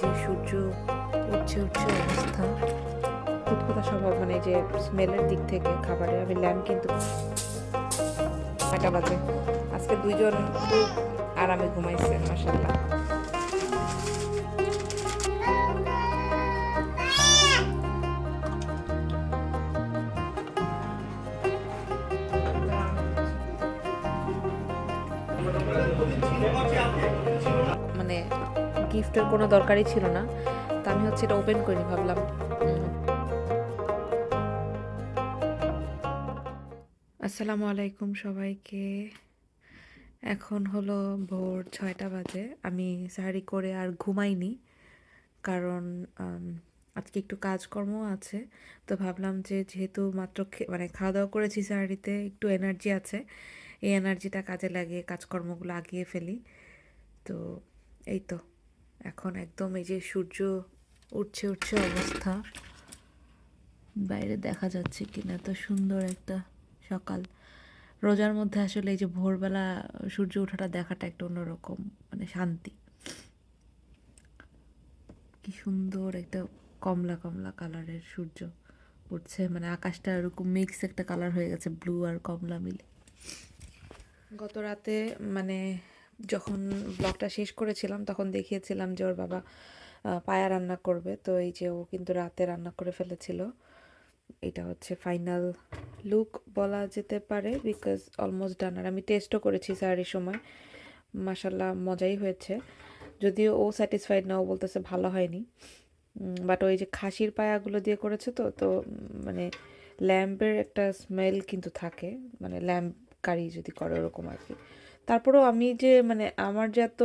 যে সূর্য উঠছে উঠছে অবস্থা। কুতকুতা স্বভাব মানে যে স্মেলের দিক থেকে খাবারে আমি ল্যাম্প কিন্তু বাজে। আজকে দুইজন খুব আরামে ঘুমাইছে মাসাল্লাহ মানে গিফটের কোনো দরকারই ছিল না। তা আমি হচ্ছে এটা ওপেন করিনি, ভাবলাম। আসসালামু আলাইকুম সবাইকে। এখন হলো ভোর ছয়টা বাজে। আমি সাহারি করে আর ঘুমাইনি, কারণ আজকে একটু কাজকর্ম আছে। তো ভাবলাম যে যেহেতু মাত্র মানে খাওয়া দাওয়া করেছি সাহারিতে, একটু এনার্জি আছে। এই এনার্জিটা কাজে লাগিয়ে কাজকর্মগুলো আগিয়ে ফেলি। তো, এই তো। এখন একদম এই যে সূর্য উঠছে উঠছে অবস্থা। বাইরে দেখা যাচ্ছে কিনা, এত সুন্দর একটা সকাল। রোজার মধ্যে আসলে এই যে ভোরবেলা সূর্য ওঠাটা দেখাটা একটা অন্যরকম মানে শান্তি। কি সুন্দর একটা কমলা কমলা কালারের সূর্য উঠছে মানে আকাশটা এরকম মিক্স একটা কালার হয়ে গেছে ব্লু আর কমলা মিলে। গত রাতে মানে যখন ব্লগটা শেষ করেছিলাম, তখন দেখিয়েছিলাম যে ওর বাবা পায়া রান্না করবে। তো এই যে ও কিন্তু রাতে রান্না করে ফেলেছিল। এটা হচ্ছে ফাইনাল লুক বলা যেতে পারে বিকজ অলমোস্ট ডান আর আমি টেস্টও করেছি স্যারের সময়। মাসাল্লাহ মজাই হয়েছে। যদিও ও স্যাটিসফাইড না, ও বলতেছে ভালো হয়নি। বাট ওই যে খাসির পায়াগুলো দিয়ে করেছে তো তো মানে ল্যাম্পের একটা স্মেল কিন্তু থাকে। মানে ল্যাম্প কারি যদি করে ওরকম আর কি। তারপরেও আমি যে মানে আমার যে এত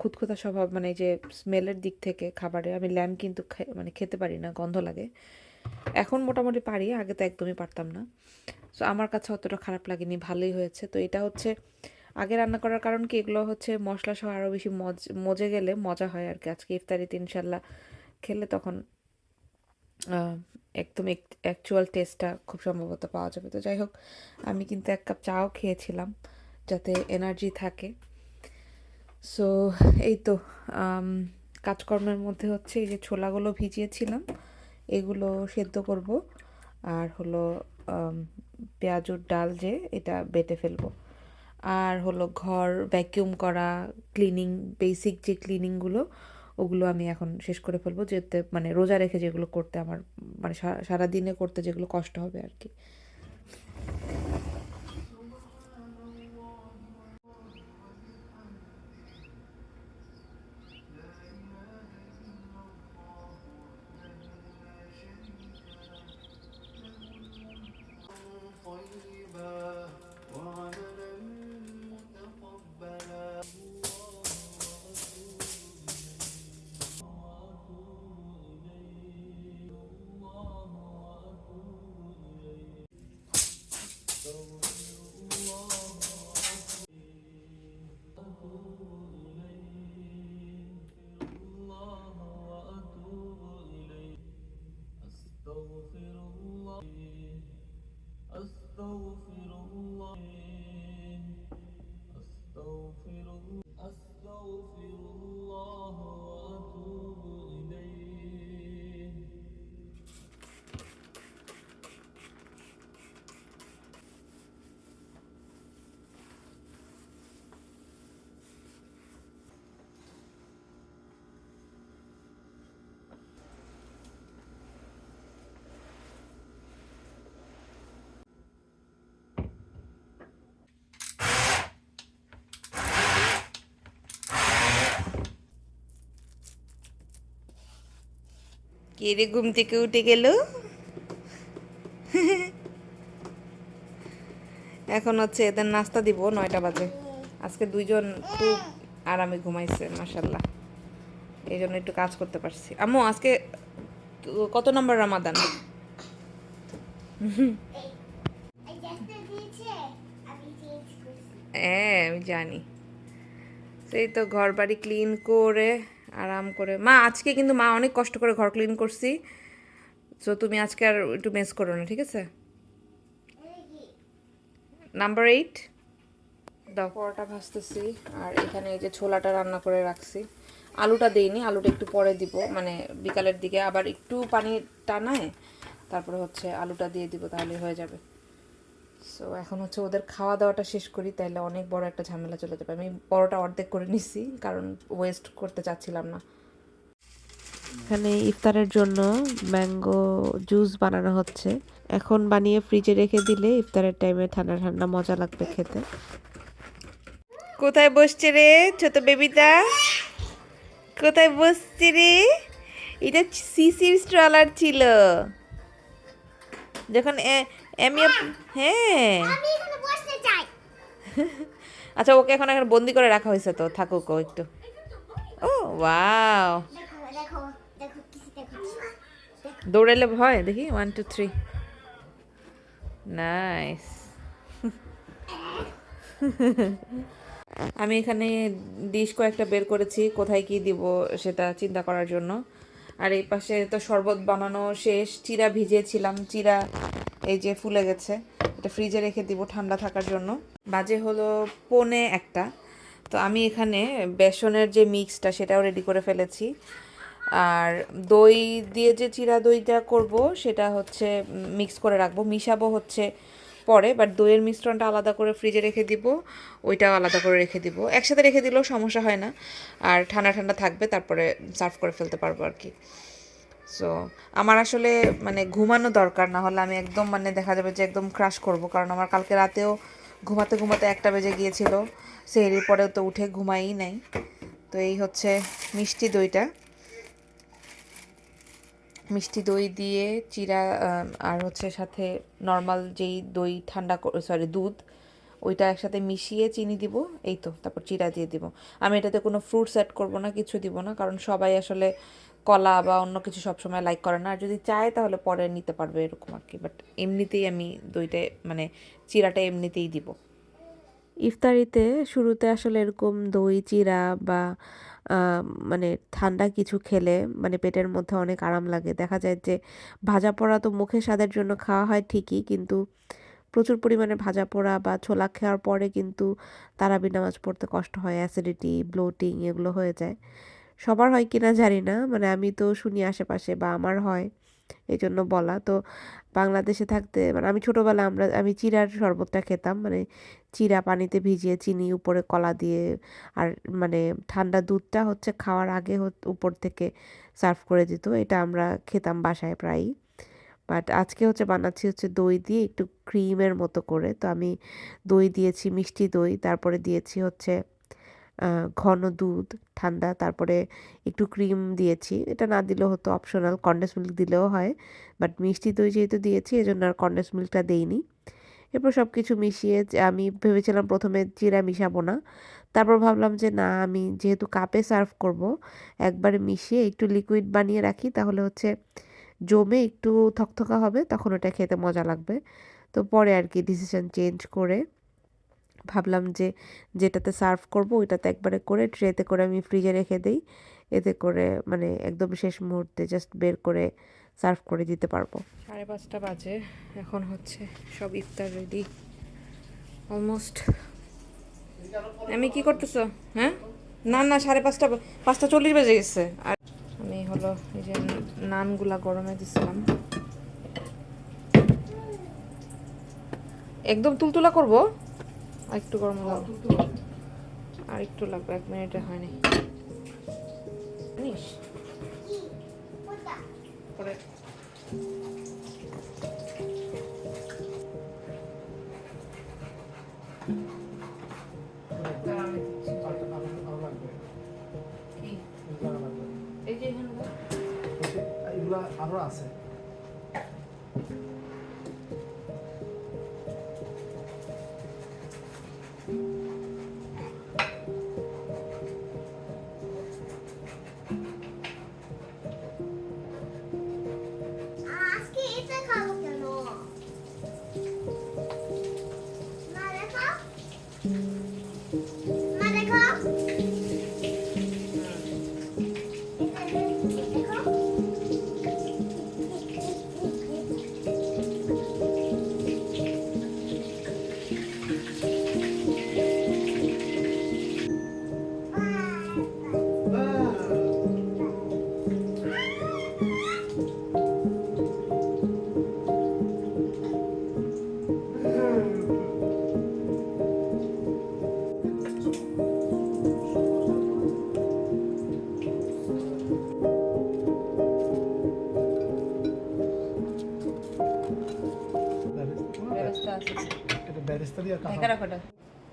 খুঁতখুঁতা স্বভাব মানে যে স্মেলের দিক থেকে খাবারে, আমি ল্যাম্প কিন্তু মানে খেতে পারি না, গন্ধ লাগে। এখন মোটামুটি পারি, আগে তো একদমই পারতাম না। সো আমার কাছে অতটা খারাপ লাগেনি, ভালোই হয়েছে। তো এটা হচ্ছে, আগে রান্না করার কারণ কি? এগুলো হচ্ছে মশলা সহ আরও বেশি মজ, মজে গেলে মজা হয় আর কি। আজকে ইফতারিতে ইনশাল্লাহ খেলে তখন একদম অ্যাকচুয়াল টেস্টটা খুব সম্ভবত পাওয়া যাবে। তো যাই হোক, আমি কিন্তু এক কাপ চাও খেয়েছিলাম। যাতে এনার্জি থাকে। সো এই তো কাজকর্মের মধ্যে হচ্ছে এই যে ছোলাগুলো ভিজিয়েছিলাম, এগুলো সেদ্ধ করব। আর হলো পেঁয়াজুর ডাল যে, এটা বেটে ফেলব। আর হলো ঘর ভ্যাকিউম করা ক্লিনিং বেসিক যে ক্লিনিংগুলো ওগুলো আমি এখন শেষ করে ফেলব। যেতে মানে রোজা রেখে যেগুলো করতে আমার মানে সারা- সারাদিনে করতে যেগুলো কষ্ট হবে আর কি। কে রে ঘুম থেকে উঠে গেল? এখন হচ্ছে এদের নাস্তা দিব, নয়টা বাজে। আজকে দুইজন খুব আরামে ঘুমাইছে মাসাল্লাহ এই জন্য একটু কাজ করতে পারছি। আম্মু, আজকে কত নম্বর রামাদান? হ্যাঁ আমি জানি। সেই তো ঘর বাড়ি ক্লিন করে আরাম করে। মা, আজকে কিন্তু মা অনেক কষ্ট করে ঘর ক্লিন করছি। সো তুমি আজকে আর একটু মিস করো না, ঠিক আছে? নাম্বার এইট দাও। পরোটা ভাজতেছি, আর এখানে এই যে ছোলাটা রান্না করে রাখছি। আলুটা দিইনি, আলুটা একটু পরে দিব মানে বিকালের দিকে। আবার একটু পানি টানায়, তারপরে হচ্ছে আলুটা দিয়ে দিব, তাহলে হয়ে যাবে। সো এখন হচ্ছে ওদের খাওয়া দাওয়াটা শেষ করি তাইলে অনেক বড় একটা ঝামেলা চলে যাবে। আমি বড়টা অর্ধেক করে নিছি কারণ ওয়েস্ট করতে চাচ্ছিলাম না। এখানে ইফতারের জন্য ম্যাঙ্গো জুস বানানো হচ্ছে। এখন বানিয়ে ফ্রিজে রেখে দিলে ইফতারের টাইমে ঠান্ডা ঠান্ডা মজা লাগবে খেতে। কোথায় বসছে রে ছোট বেবিটা? কোথায় বসছে রে? এটা সিসির স্ট্রলার ছিল। যখন এ- এমি আপ- হ্যাঁ আচ্ছা ওকে এখন এখন বন্দি করে রাখা হয়েছে তো থাকুক ও একটু। ও ওয়াও। দৌড়াইলে ভয় দেখি ওয়ান টু থ্রি নাইস আমি এখানে ডিশ কয়েকটা বের করেছি কোথায় কি দিব সেটা চিন্তা করার জন্য। আর এই পাশে তো শরবত বানানো শেষ চিরা ভিজিয়েছিলাম চিরা এই যে ফুলে গেছে, এটা ফ্রিজে রেখে দিব ঠান্ডা থাকার জন্য। বাজে হলো পনে একটা। তো আমি এখানে বেসনের যে মিক্সটা সেটাও রেডি করে ফেলেছি। আর দই দিয়ে যে চিরা দইটা করব, সেটা হচ্ছে মিক্স করে রাখব। মিশাবো হচ্ছে পরে বাট দইয়ের মিশ্রণটা আলাদা করে ফ্রিজে রেখে দিব, ওইটাও আলাদা করে রেখে দিব। একসাথে রেখে দিলেও সমস্যা হয় না। আর ঠান্ডা ঠান্ডা থাকবে, তারপরে সার্ভ করে ফেলতে পারব আর কি। সো আমার আসলে মানে ঘুমানো দরকার না হলে আমি একদম মানে দেখা যাবে যে একদম ক্রাশ করব। কারণ আমার কালকে রাতেও ঘুমাতে ঘুমাতে একটা বেজে গিয়েছিল। সেহরির পরেও তো উঠে ঘুমাই নাই। তো এই হচ্ছে মিষ্টি দইটা। মিষ্টি দই দিয়ে চিরা আর হচ্ছে সাথে নর্মাল যেই দই ঠান্ডা সরি দুধ ওইটা একসাথে মিশিয়ে চিনি দিব। এই তো তারপর চিরা দিয়ে দিব। আমি এটাতে কোনো ফ্রুটস অ্যাড করব না কিছু দিব না। কারণ সবাই আসলে কলা বা অন্য কিছু সবসময় লাইক করে না। আর যদি চায়, তাহলে পরে নিতে পারবে এরকম আর কি বাট এমনিতেই আমি দইটা মানে চিরাটা এমনিতেই দিব। ইফতারিতে শুরুতে আসলে এরকম দই, চিরা বা মানে ঠান্ডা কিছু খেলে মানে পেটের মধ্যে অনেক আরাম লাগে। দেখা যায় যে ভাজা পোড়া তো মুখে স্বাদের জন্য খাওয়া হয় ঠিকই, কিন্তু প্রচুর পরিমাণে ভাজা পোড়া বা ছোলা খাওয়ার পরে কিন্তু তারাবি নামাজ পড়তে কষ্ট হয়। অ্যাসিডিটি ব্লোটিং এগুলো হয়ে যায়। সবার হয় কিনা জানি না। মানে আমি তো শুনি আশেপাশে বা আমার হয় এই জন্য বলা। তো বাংলাদেশে থাকতে মানে আমি ছোটোবেলা আমরা, আমি চিরার শরবতটা খেতাম। মানে চিরা পানিতে ভিজিয়ে চিনি উপরে কলা দিয়ে আর মানে ঠান্ডা দুধটা হচ্ছে খাওয়ার আগে উপর থেকে সার্ভ করে দিত। এটা আমরা খেতাম বাসায় প্রায়ই। বাট আজকে হচ্ছে বানাচ্ছি হচ্ছে দই দিয়ে একটু ক্রিমের মতো করে। তো আমি দই দিয়েছি, মিষ্টি দই। তারপরে দিয়েছি হচ্ছে ঘন দুধ, ঠান্ডা, তারপরে একটু ক্রিম দিয়েছি। এটা না দিলেও হতো অপশনাল কন্ডেন্স মিল্ক দিলেও হয়। বাট মিষ্টি দই যেহেতু দিয়েছি, এজন্য আর কন্ডেন্স মিল্কটা দেইনি। এরপর সব কিছু মিশিয়ে আমি ভেবেছিলাম প্রথমে জিরা মিশাবো না। তারপর ভাবলাম যে না, আমি যেহেতু কাপে সার্ভ করব, একবারে মিশিয়ে একটু লিকুইড বানিয়ে রাখি, তাহলে হচ্ছে জমে একটু থকথকা হবে, তখন ওটা খেতে মজা লাগবে। তো পরে আর কি ডিসিশন চেঞ্জ করে ভাবলাম যে যেটাতে সার্ভ করব, ওইটাতে একবারে করে ট্রেতে করে আমি ফ্রিজে রেখে দিই। এতে করে মানে একদম শেষ মুহূর্তে জাস্ট বের করে সার্ভ করে দিতে পারব। সাড়ে পাঁচটা বাজে, এখন হচ্ছে সব ইফতার রেডি অলমোস্ট আমি কি করতেছো? হ্যাঁ? না না, সাড়ে পাঁচটা পাঁচটা চল্লিশ বেজে গেছে। আর আমি হলো এই যে নানগুলা গরমে দিছিলাম। একদম তুলতুলা করব? আর একটু গরম লাগবে আর একটু লাগবে এক মিনিটে হয়নি। জানিস? পরে। এই যে এখানে। আরও আছে।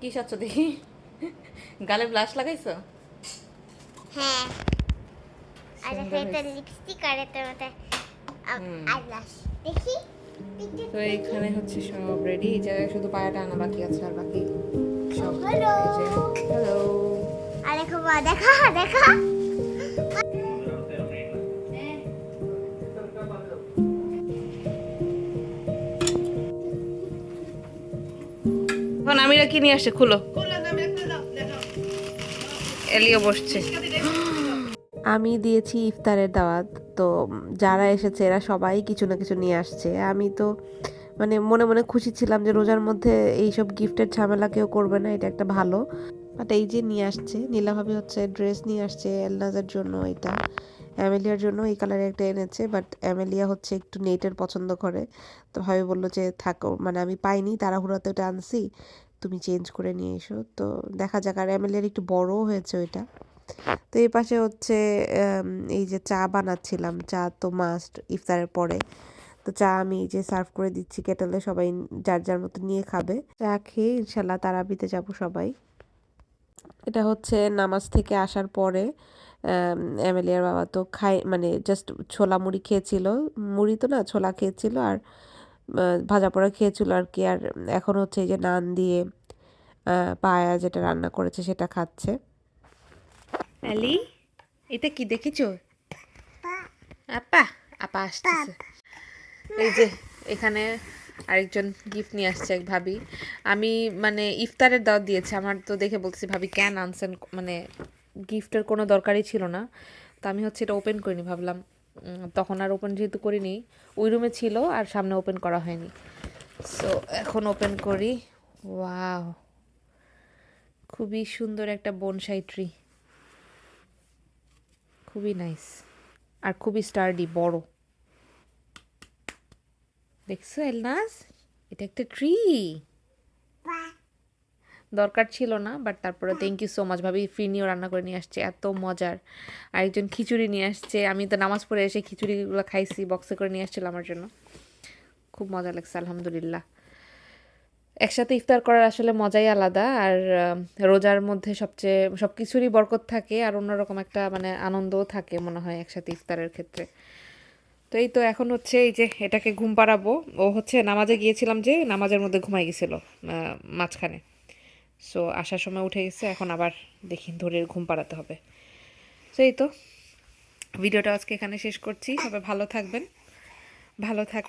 কি সাচ্ছ দেখি? গালে ব্লাশ লাগাইছো? হ্যাঁ। আর একটা লিপস্টিক আর মধ্যে আইলাশ দেখি? তো এখানে হচ্ছে সব রেডি এই জায়গায় শুধু পায়াটা আনা বাকি আছে আর বাকি সব হ্যালো হ্যালো আরে দেখো দেখা দেখা। এখন আমিরা কি নিয়ে খুলো। এলিও বসছে। আমি দিয়েছি ইফতারের দাওয়াত, তো যারা এসেছে এরা সবাই কিছু না কিছু নিয়ে আসছে। আমি তো মানে মনে মনে খুশি ছিলাম যে রোজার মধ্যে এইসব গিফটের ঝামেলা কেউ করবে না, এটা একটা ভালো। বাট এই যে নিয়ে আসছে নীলাভাবি হচ্ছে ড্রেস নিয়ে আসছে এলনাজার জন্য এটা। অ্যামেলিয়ার জন্য এই কালারে একটা এনেছে বাট অ্যামেলিয়া হচ্ছে একটু নেটের পছন্দ করে। তো ভাবি বলল যে, থাকো মানে আমি পাইনি, তাড়াহুড়াতে ওটা আনছি, তুমি চেঞ্জ করে নিয়ে এসো। তো দেখা যাক, আর অ্যামেলিয়ার একটু বড়ও হয়েছে ওইটা। তো এই পাশে হচ্ছে এই যে চা বানাচ্ছিলাম, চা তো মাস্ট ইফতারের পরে। তো চা আমি এই যে সার্ভ করে দিচ্ছি, কেটেলে সবাই যার যার মতো নিয়ে খাবে। চা খেয়ে ইনশাল্লাহ তারাবিতে যাব সবাই। এটা হচ্ছে নামাজ থেকে আসার পরে অ্যামেলিয়ার বাবা তো খাই মানে জাস্ট ছোলা মুড়ি খেয়েছিল। মুড়ি তো না ছোলা খেয়েছিল আর ভাজা পোড়া খেয়েছিল আর কি। আর এখন হচ্ছে এই যে নান দিয়ে পায়া যেটা রান্না করেছে সেটা খাচ্ছে। অ্যালি এটা কি দেখেছ? আপা। আপা আসতেছে। এই যে এখানে আরেকজন গিফট নিয়ে আসছে এক ভাবি। আমি মানে ইফতারের দাওয়াত দিয়েছে, আমার তো দেখে বলতেছি, ভাবি ক্যান আনছেন? মানে গিফটের কোনো দরকারই ছিল না। তো আমি হচ্ছে এটা ওপেন করিনি, ভাবলাম তখন আর ওপেন যেহেতু করিনি, ওই রুমে ছিল আর সামনে ওপেন করা হয়নি। সো এখন ওপেন করি। ওয়াও খুবই সুন্দর একটা বনসাই ট্রি খুবই নাইস আর খুবই স্টার্ডি বড়। দেখছ এলনাস? এটা একটা ট্রি দরকার ছিল না বাট তারপরে থ্যাংক ইউ সো মাচ ভাবি ফিরনিও রান্না করে নিয়ে আসছে এত মজার। আরেকজন খিচুড়ি নিয়ে আসছে আমি তো নামাজ পড়ে এসে খিচুড়িগুলো খাইছি বক্সে করে নিয়ে আসছিল আমার জন্য। খুব মজা লাগছে আলহামদুলিল্লাহ। একসাথে ইফতার করার আসলে মজাই আলাদা আর রোজার মধ্যে সবচেয়ে সব কিছুরই বরকত থাকে আর অন্যরকম একটা মানে আনন্দও থাকে মনে হয় একসাথে ইফতারের ক্ষেত্রে। তো এই তো এখন হচ্ছে এই যে এটাকে ঘুম পাড়াবো। ও হচ্ছে নামাজে গিয়েছিলাম যে নামাজের মধ্যে ঘুমাই গেছিল মাঝখানে। সো আসার সময় উঠে গেছে, এখন আবার দেখি ধরে ঘুম পাড়াতে হবে। তো এই তো। ভিডিওটা আজকে এখানে শেষ করছি। সবাই ভালো থাকবেন। ভালো থাক